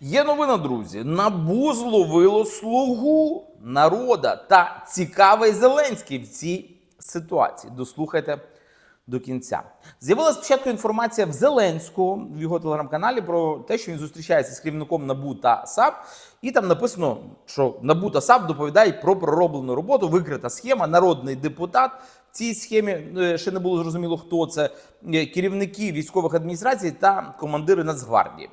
Є новина, друзі. Набу зловило слугу народа та цікавий Зеленський в цій ситуації. Дослухайте до кінця. З'явилася спочатку інформація в Зеленського в його телеграм-каналі про те, що він зустрічається з керівником НАБУ та САП, і там написано, що НАБУ та САП доповідають про пророблену роботу, викрита схема, народний депутат. В цій схемі е, ще не було зрозуміло, хто це е, керівники військових адміністрацій та командири Нацгвардії.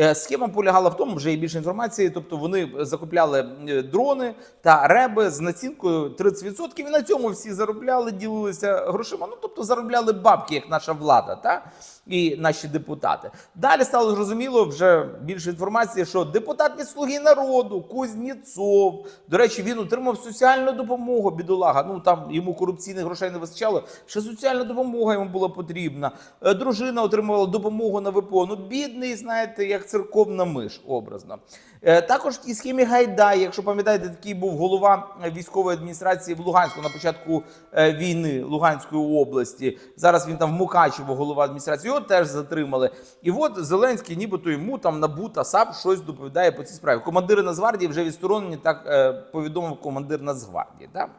Е, Схема полягала в тому, вже є більше інформації. Тобто вони закупляли е, дрони та реби з націнкою 30%, і на цьому всі заробляли, ділилися грошима. Ну тобто заробляли бабки, як наша влада, та і наші депутати. Далі стало зрозуміло вже більше інформації, що депутат від слуги народу Кузнєцов, до речі, він отримав соціальну допомогу. Бідолага. Ну там йому корупційних грошей не вистачало. Ще соціальна допомога йому була потрібна. Е, Дружина отримувала допомогу на ВПО. Ну, бідний, знаєте, як церковна миш, образно. Е, Також тій схемі Гайдай, якщо пам'ятаєте, такий був голова військової адміністрації в Луганську на початку е, війни Луганської області. Зараз він там в Мукачево, голова адміністрації. Його теж затримали. І от Зеленський, нібито йому там НАБУ та САП щось доповідає по цій справі. Командири Нацгвардії вже відсторонені, так е, повідомив командир Нацгвардії. Так?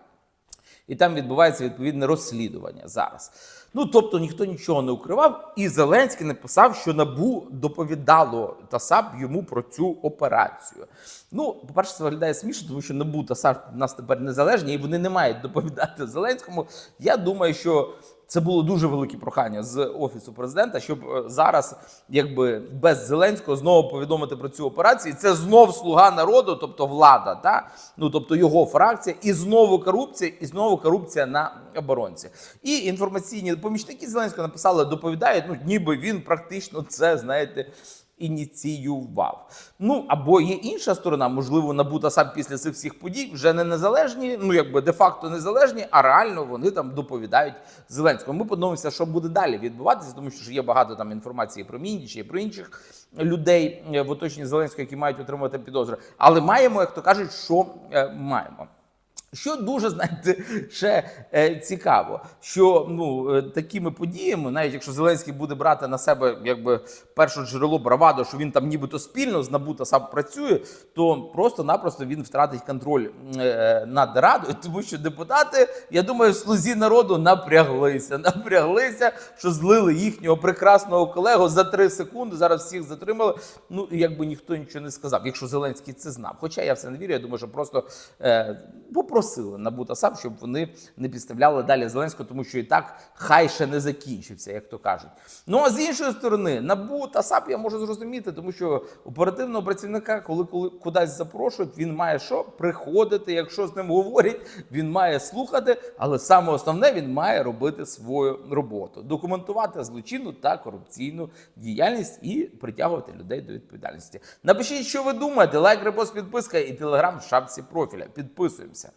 І там відбувається відповідне розслідування зараз. Ну тобто ніхто нічого не укривав, і Зеленський написав, що набу доповідало та САП йому про цю операцію. Ну, по-перше, це виглядає смішно, тому що НАБУ та САП у нас тепер незалежні, і вони не мають доповідати Зеленському. Я думаю, що це було дуже велике прохання з офісу президента, щоб е, зараз, якби без Зеленського, знову повідомити про цю операцію. Це знов слуга народу, тобто влада, та ну тобто його фракція, і знову корупція, і знову корупція на оборонці. І інформаційні помічники Зеленського написали, доповідають, ну ніби він практично це знаєте. Ініціював. Ну або є інша сторона, можливо, набута сам після цих всіх подій вже не незалежні, ну якби де-факто незалежні, а реально вони там доповідають Зеленському. Ми подивимося, що буде далі відбуватися, тому що є багато там інформації про Міндіча і про інших людей е, в оточенні Зеленського, які мають отримати підозри. Але маємо, як то кажуть, що е, маємо. Що дуже знаєте, ще е, цікаво, що ну е, такими подіями, навіть якщо Зеленський буде брати на себе якби перше джерело бравадо, що він там нібито спільно з НАБУ та САП працює, то просто-напросто він втратить контроль е, над радою, тому що депутати, я думаю, слузі народу напряглися, напряглися, що злили їхнього прекрасного колегу за три секунди. Зараз всіх затримали. Ну якби ніхто нічого не сказав, якщо Зеленський це знав. Хоча я в це не вірю, я думаю, що просто е, попросили НАБУ та САП, щоб вони не підставляли далі Зеленського, тому що і так хай ще не закінчився, як то кажуть. Ну а з іншої сторони, НАБУ та САП я можу зрозуміти, тому що оперативного працівника, коли, коли кудись запрошують, він має що приходити. Якщо з ним говорять, він має слухати, але саме основне він має робити свою роботу, документувати злочинну та корупційну діяльність і притягувати людей до відповідальності. Напишіть, що ви думаєте. Лайк, репост, підписка і телеграм в шапці профіля. Підписуємося.